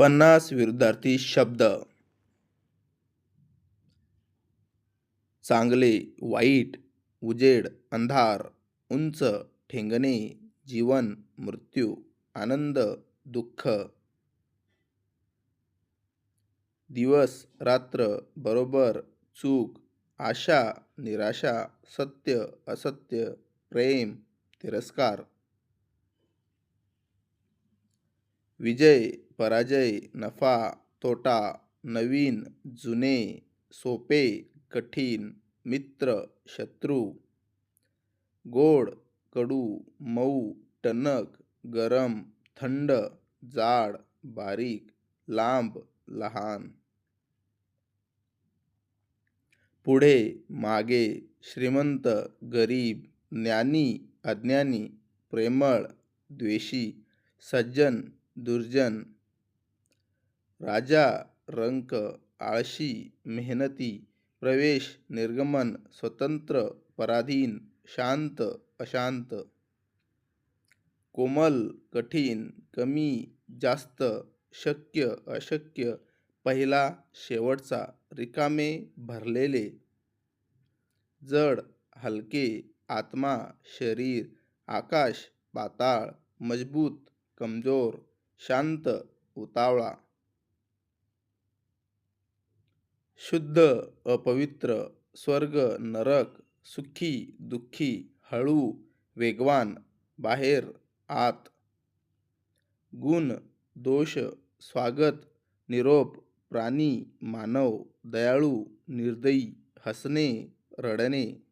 पन्नास विरुद्धार्थी शब्द. चांगले वाईट उजेड अंधार उंच ठेंगणे जीवन मृत्यू आनंद दुःख. दिवस रात्र बरोबर चूक आशा निराशा सत्य असत्य प्रेम तिरस्कार. विजय पराजय नफा तोटा नवीन जुने सोपे कठीण मित्र शत्रू. गोड कडू मऊ टणक गरम थंड जाड बारीक लांब लहान. पुढे मागे श्रीमंत गरीब ज्ञानी अज्ञानी प्रेमळ द्वेषी सज्जन दुर्जन राजा रंक आळशी मेहनती प्रवेश निर्गमन स्वतंत्र पराधीन शांत अशांत. कोमल कठीण कमी जास्त शक्य अशक्य पहिला शेवटचा रिकामे भरलेले. जड हलके आत्मा शरीर आकाश पाताळ मजबूत कमजोर शांत उतावळा. शुद्ध अपवित्र स्वर्ग नरक सुखी दुःखी हळू वेगवान बाहेर आत. गुण दोष स्वागत निरोप प्राणी मानव दयाळू निर्दयी हसणे रडणे.